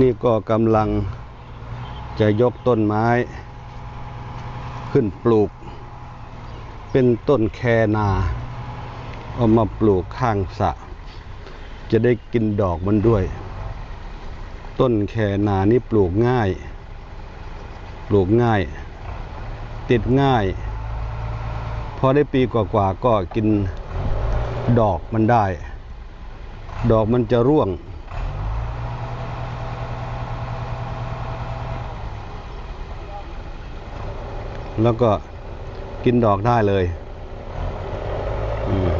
นี่ก็กำลังจะยกต้นไม้ ขึ้นปลูก เป็นต้นแคนาเอามาปลูกข้างสระจะได้กินดอกมันด้วย ต้นแคนานี่ปลูกง่าย ปลูกง่าย ติดง่าย พอได้ปีกว่าๆก็กินดอกมันได้ ดอกมันจะร่วง แล้วก็กินดอกได้เลยอืม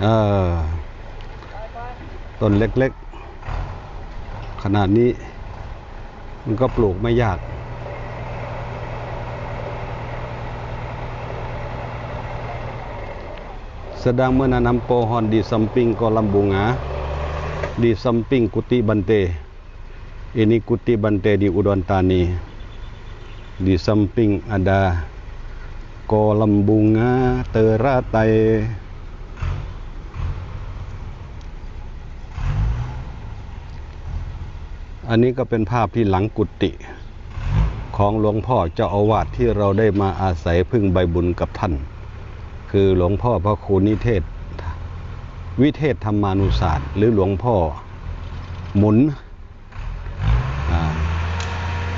เออต้นเล็กๆ ขนาดนี้ มันก็ปลูกไม่ยาก sedang menanam pohon di samping kolam bunga di samping kuti bante ini kuti bante di Udon Tani di samping ada kolam bunga teratai อันนี้ก็เป็นภาพที่หลังกุฏิของหลวงพ่อเจ้าอาวาสที่เราได้มาอาศัยพึ่งใบบุญกับท่าน คือหลวงพ่อพระครูนิเทศ วิเทศธรรมานุศาสตร์ หรือหลวงพ่อหมุน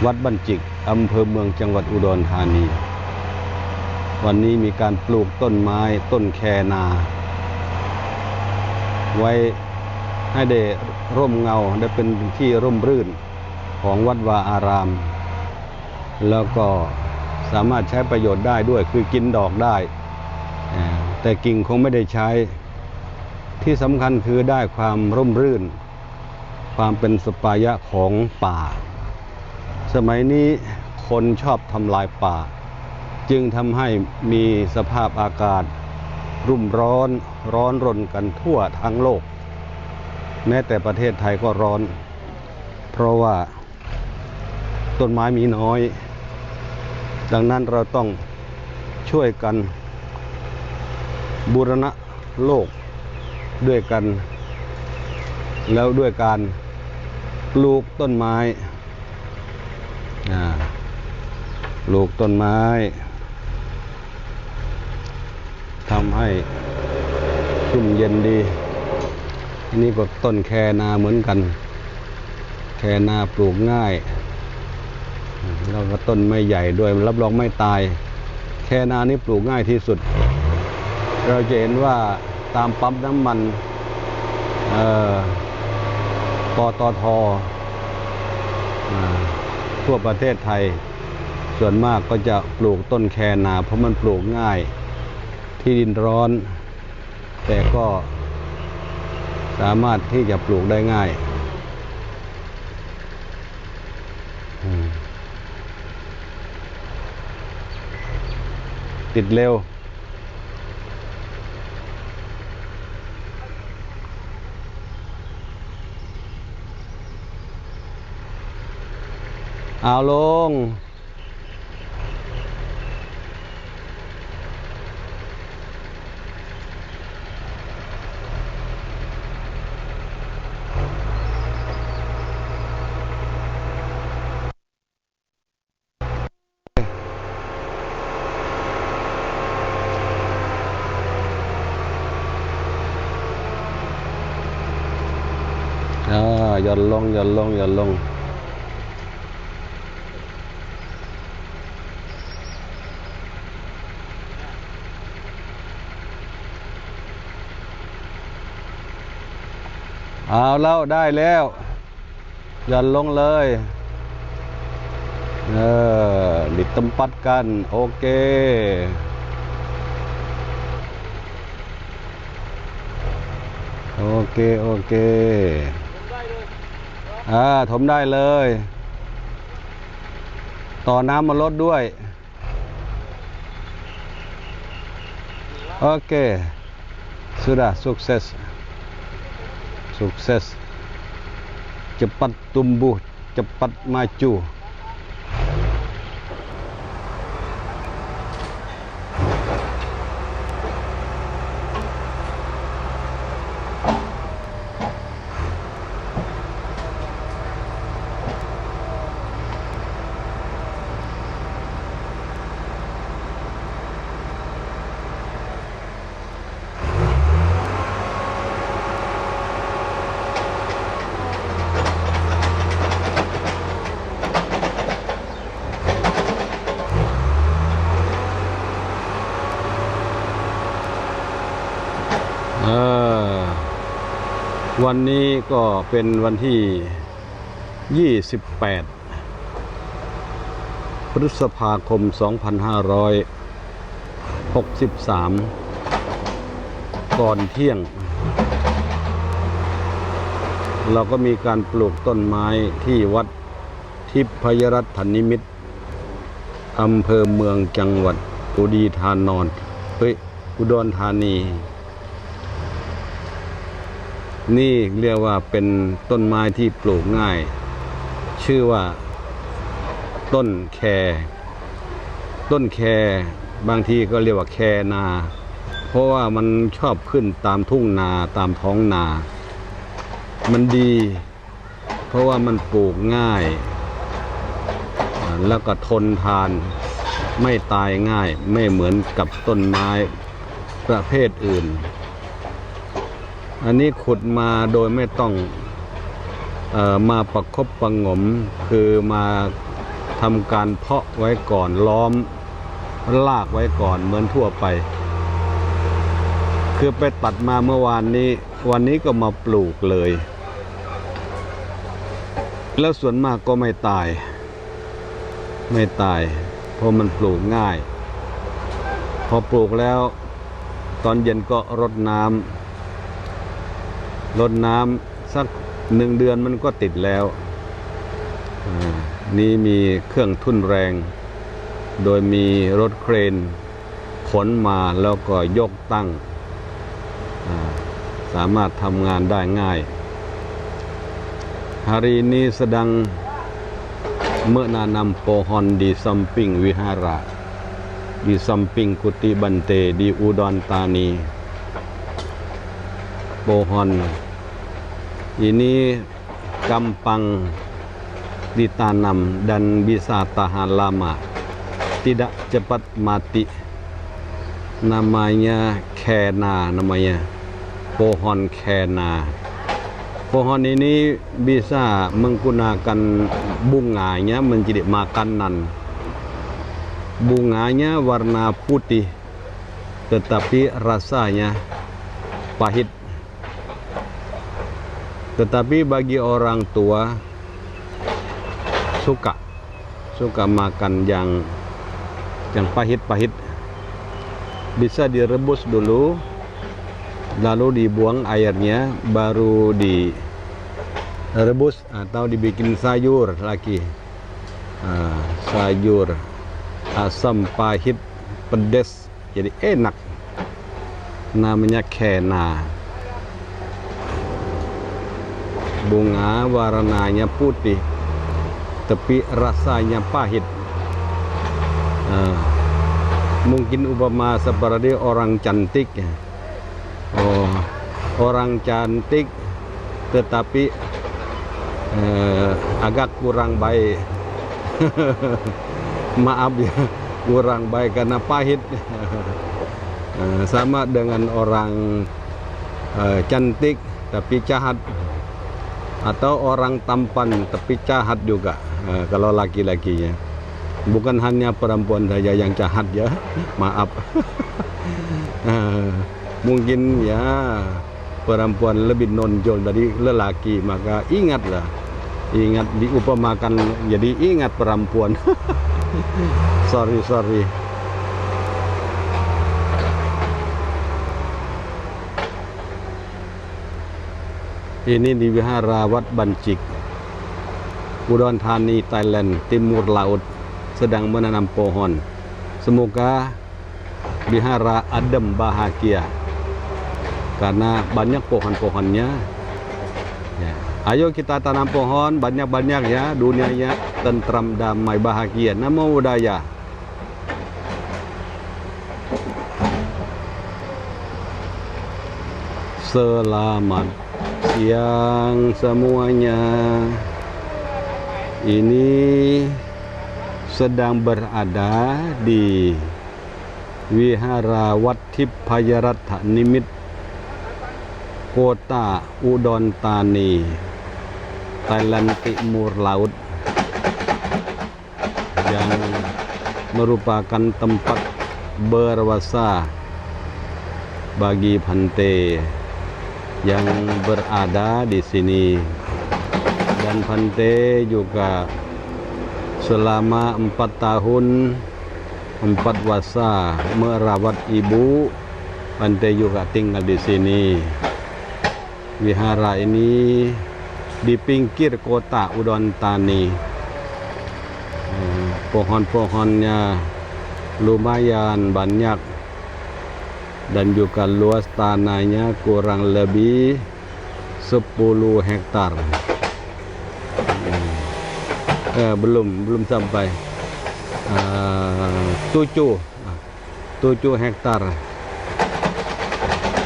วัดบัญจิก อำเภอเมืองจังหวัดอุดรธานี วันนี้มีการปลูกต้นไม้ต้นแคนา ไว้ให้ได้ร่มเงาได้เป็นที่ร่มรื่นของวัดวาอาราม แล้วก็สามารถใช้ประโยชน์ได้ด้วยคือกินดอกได้ แต่กิ่งคงไม่ได้ใช้ ที่สำคัญคือได้ความร่มรื่น ความเป็นสปายะของป่า สมัยนี้คนชอบทำลายป่า จึงทำให้มีสภาพอากาศ รุ่มร้อนร้อนรนกันทั่วทั้งโลก แม้แต่ประเทศไทยก็ร้อน เพราะว่าต้นไม้มีน้อย ดังนั้นเราต้องช่วยกันบูรณะโลกด้วยกัน แล้วด้วยการปลูกต้นไม้ ปลูกต้นไม้ทำให้ชุ่มเย็นดี อันี่ก็ต้นแคนาเหมือนกัน แคนาปลูกง่าย แล้วก็ต้นไม่ใหญ่ด้วยรับรองไม่ตาย แคนานี่ปลูกง่ายที่สุด เราจะเห็นว่าตามปั๊มน้ำมันต่อปตทอ่า ทั่วประเทศไทย ส่วนมากก็จะปลูกต้นแคนา เพราะมันปลูกง่าย ที่ดินร้อน แต่ก็สามารถที่จะปลูกได้ง่าย ติดเร็ว ao luôn. Rồi dần luôn dần luôn. เอาแล้วได้แล้วหย่อนลงเลยเออดิดตำปัดกัน โอเค โอเค โอเคอ่าถมได้เลย ต่อน้ำมาลดด้วย โอเค sudah sukses sukses cepat tumbuh cepat maju วันนี้ก็เป็นวันที่ 28 พฤษภาคม 2563 ก่อนเที่ยง เราก็มีการปลูกต้นไม้ที่วัดทิพยรัตนิมิตรอำเภอเมืองจังหวัดอุดีธานนอนเฮ้ย อุดรธานี นี่เรียกว่าเป็นต้นไม้ที่ปลูกง่าย ชื่อว่า ต้นแคต้นแคบางทีก็เรียกว่าแคนา เพราะว่ามันชอบขึ้นตามทุ่งนาตามท้องนา มันดี เพราะว่ามันปลูกง่าย แล้วก็ทนทานไม่ตายง่ายไม่เหมือนกับต้นไม้ประเภทอื่น อันนี้ขุดมาโดยไม่ต้องออมาประคบประงมคือมาทำการเพาะไว้ก่อนล้อมลากไว้ก่อนเหมือนทั่วไป คือไปตัดมาเมื่อวานนี้ วันนี้ก็มาปลูกเลย แล้วส่วนมากก็ไม่ตาย ไม่ตาย เพราะมันปลูกง่าย พอปลูกแล้ว ตอนเย็นก็รดน้ำ ลดน้ำสักหนึ่งเดือนมันก็ติดแล้วนี่มีเครื่องทุ่นแรง โดยมีรถเครนขนมาแล้วก็ยกตั้ง สามารถทำงานได้ง่าย ฮารีนี้แสดงเมื่อนานำโปฮอนดีซัมปิงวิหาราดีซัมปิงกุติบันเต ดีอุดรตานี Pohon ini gampang ditanam dan bisa tahan lama, tidak cepat mati. Namanya kena namanya pohon kena. Pohon ini bisa menggunakan bunganya menjadi makanan. Bunganya warna putih, tetapi rasanya pahit. Tetapi bagi orang tua suka. Suka makan yang yang pahit-pahit. Bisa direbus dulu lalu dibuang airnya baru direbus atau dibikin sayur lagi. Ah, sayur asam pahit pedas jadi enak. Namanya kena bunga warnanya putih tapi rasanya pahit Ah, mungkin upama seperti orang cantik ya Oh, orang cantik tetapi eh, agak kurang baik. Maaf ya, kurang baik karena pahit. Eh, sama dengan orang eh, cantik tapi jahat atau orang tampan tapi jahat juga eh, kalau laki-lakinya. Bukan hanya perempuan saja yang jahat ya. Maaf. Eh, mungkin ya perempuan lebih nonjol dari lelaki maka ingatlah ingat diupamakan jadi ingat perempuan sorry sorry ini di Wihara Wat Bancik Udon Thani Thailand Timur Laut sedang menanam pohon semoga Wihara adem bahagia karena banyak pohon-pohonnya. Ya. Ayo kita tanam pohon banyak-banyak ya, dunianya tentram, damai, bahagia. Namo Buddhaya. Selamat siang semuanya. Ini sedang berada di Wihara Wat Tipayaratha Nimit Kota Udon Thani Thailand Timur Laut yang merupakan tempat berwasa bagi Bante yang berada di sini. Dan Pante juga selama empat tahun empat wasa merawat ibu Pante juga tinggal di sini. Wihara ini di pinggir kota Udon Thani Eh, pohon-pohonnya lumayan banyak dan juga luas tanahnya kurang lebih 10 hektar. Eh, belum belum sampai. Uh, 7 7 hektar.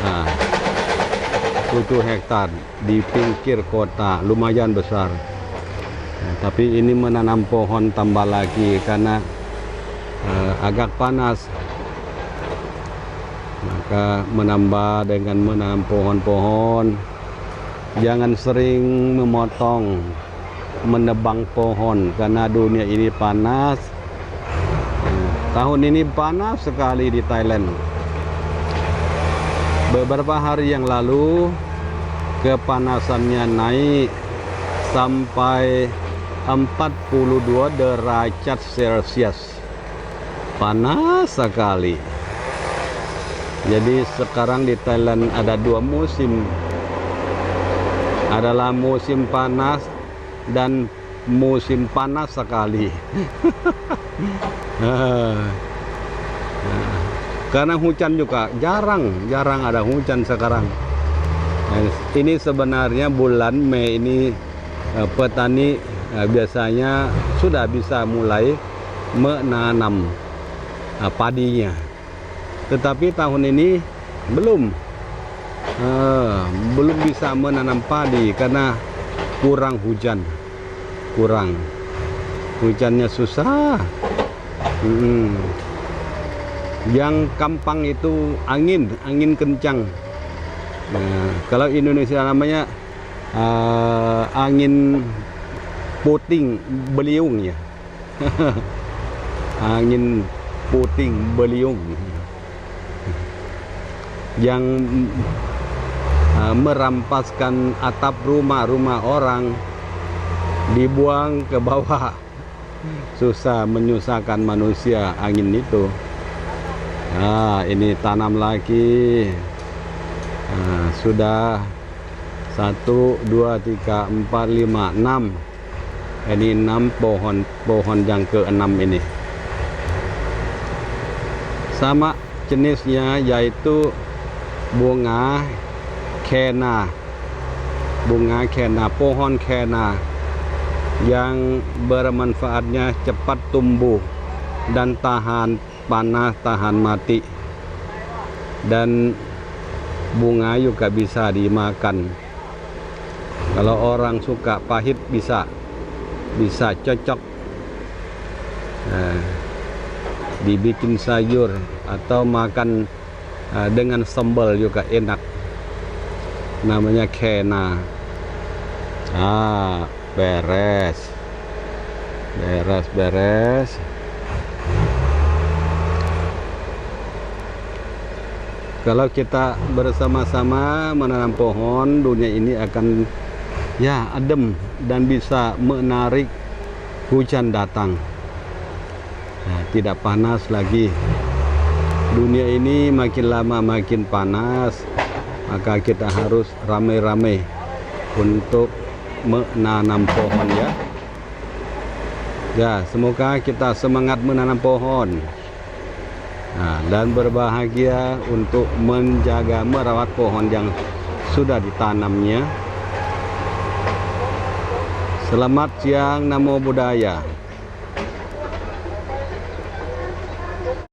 Nah, 7 hektar di pinggir kota lumayan besar. Nah, tapi ini menanam pohon tambah lagi karena uh, agak panas maka menambah dengan menanam pohon-pohon. Jangan sering memotong menebang pohon karena dunia ini panas. Tahun ini panas sekali di Thailand. Beberapa hari yang lalu kepanasannya naik sampai 42 derajat Celcius panas sekali jadi sekarang di Thailand ada dua musim. Adalah musim panas dan musim panas sekali. Karena hujan juga jarang jarang ada hujan sekarang. Ini sebenarnya bulan Mei ini eh, petani Nah, biasanya sudah bisa mulai menanam uh, padinya. Tetapi tahun ini belum uh, belum bisa menanam padi karena kurang hujan. Kurang. Hujannya susah. Hmm. Yang gampang itu angin, angin kencang. Nah, kalau Indonesia namanya uh, angin puting beliung ya angin puting beliung yang uh, merampaskan atap rumah-rumah orang dibuang ke bawah. Susah menyusahkan manusia angin itu. Nah ini tanam lagi. Nah, sudah satu dua tiga empat lima enam. Ini enam pohon pohon yang keenam ini. Sama jenisnya yaitu bunga kena bunga kena pohon kena yang bermanfaatnya cepat tumbuh dan tahan panas tahan mati. Dan bunga juga bisa dimakan. Kalau orang suka pahit bisa bisa cocok. Nah, dibikin sayur atau makan uh, dengan sambal juga enak. Namanya kena. Ah beres. Beres beres. Kalau kita bersama-sama menanam pohon dunia ini akan ya adem dan bisa menarik hujan datang. Nah, tidak panas lagi dunia ini makin lama makin panas maka kita harus ramai-ramai untuk menanam pohon ya. Ya semoga kita semangat menanam pohon. Nah, dan berbahagia untuk menjaga merawat pohon yang sudah ditanamnya. Selamat siang Namo Buddhaya